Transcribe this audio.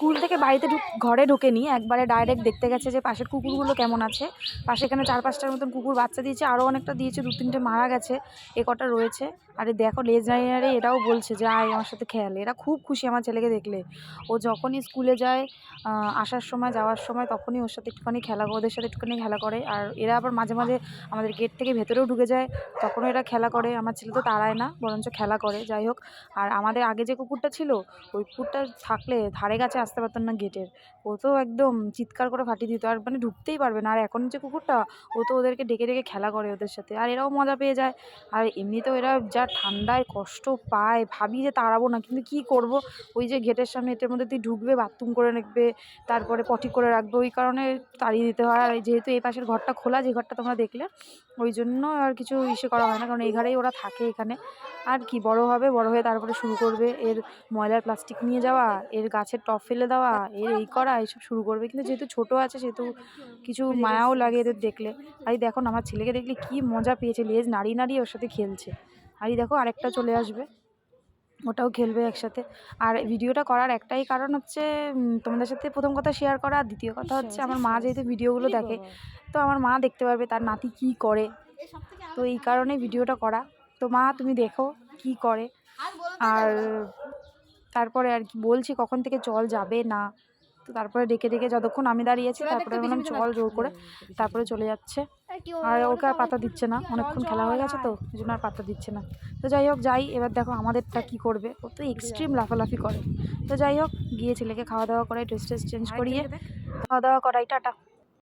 School থেকে বাড়িতে ঢুক, ঘরে ঢোকেনি, একবারে ডাইরেক্ট দেখতে গেছে যে পাশের কুকুরগুলো কেমন আছে। পাশে এখানে চার পাঁচটার মতন কুকুর বাচ্চা দিয়েছে আরও অনেকটা দিয়েছে, দু তিনটে মারা গেছে, এ কটা রয়েছে। আরে দেখো, লেজ নাড়িয়ে এটাও বলছে যে, আয়, আমার সাথে খেয়াল। এরা খুব খুশি আমার ছেলেকে দেখলে। ও যখনই স্কুলে যায় আসার সময়, যাওয়ার সময়, তখনই ওর সাথে একটুখানি খেলা ওদের সাথে একটুখানি খেলা করে। আর এরা আবার মাঝে মাঝে আমাদের গেট থেকে ভেতরেও ঢুকে যায়, তখনও এরা খেলা করে। আমার ছেলে তো তাড়ায় না, বরঞ্চ খেলা করে। যাই হোক, আর আমাদের আগে যে কুকুরটা ছিল, ওই কুকুরটা থাকলে ধারে কাছে আসতে পারতাম না গেটের ও তো একদম চিৎকার করে ফাটিয়ে দিত, আর মানে ঢুকতেই পারবে না। আর এখন যে কুকুরটা, ও তো ওদেরকে ডেকে ডেকে খেলা করে ওদের সাথে। আর এরাও মজা পেয়ে যায়। আর এমনিতেও এরা যা ঠান্ডায় কষ্ট পায়, ভাবি যে তাড়াবো না, কিন্তু কি করব? ওই যে গেটের সামনে এটার মধ্যে তুই ঢুকবে বাথরুম করে রাখবে, তারপরে পটি করে রাখবে, ওই কারণে তাড়িয়ে দিতে হয়। আর যেহেতু এই পাশের ঘরটা খোলা, যে ঘরটা তোমরা দেখলে, ওই জন্য আর কিছু ইসে করা হয় না, কারণ এই ঘরেই ওরা থাকে এখানে। আর কি বড় হবে, বড় হয়ে তারপরে শুরু করবে। এর ময়লার প্লাস্টিক নিয়ে যাওয়া, এর গাছের টপ ফেলে দেওয়া এর এই করা এইসব শুরু করবে। কিন্তু যেহেতু ছোট আছে সেহেতু কিছু মায়াও লাগে এদের দেখলে। আর এই দেখো আমার ছেলেকে দেখলে কি মজা পেয়েছে লেজ নাড়িয়ে নাড়িয়ে ওর সাথে খেলছে। আর এই দেখো আরেকটা চলে আসবে। ওটাও খেলবে একসাথে। আর ভিডিওটা করার একটাই কারণ হচ্ছে তোমাদের সাথে প্রথম কথা শেয়ার করা আর দ্বিতীয় কথা হচ্ছে আমার মা যেহেতু ভিডিওগুলো দেখে তো আমার মা দেখতে পারবে তার নাতি কি করে। তো এই কারণে ভিডিওটা করা। তো মা তুমি দেখো কি করে। আর তারপরে আর কি বলছি কখন থেকে জল যাবে না। তো তারপরে ডেকে ডেকে যতক্ষণ আমি দাঁড়িয়েছি তারপরে বললাম জল জোর করে তারপরে চলে যাচ্ছে। আর ওকে আর পাতা দিচ্ছে না অনেকক্ষণ খেলা হয়ে গেছে তো ওই জন্য আর পাতা দিচ্ছে না। তো যাই হোক যাই এবার দেখো আমাদেরটা কী করবে। ও তো এক্সট্রিম লাফালাফি করে। তো যাই হোক গিয়ে ছেলেকে খাওয়া দাওয়া করাই ড্রেস ট্রেস চেঞ্জ করিয়ে খাওয়া দাওয়া করাই টাটা।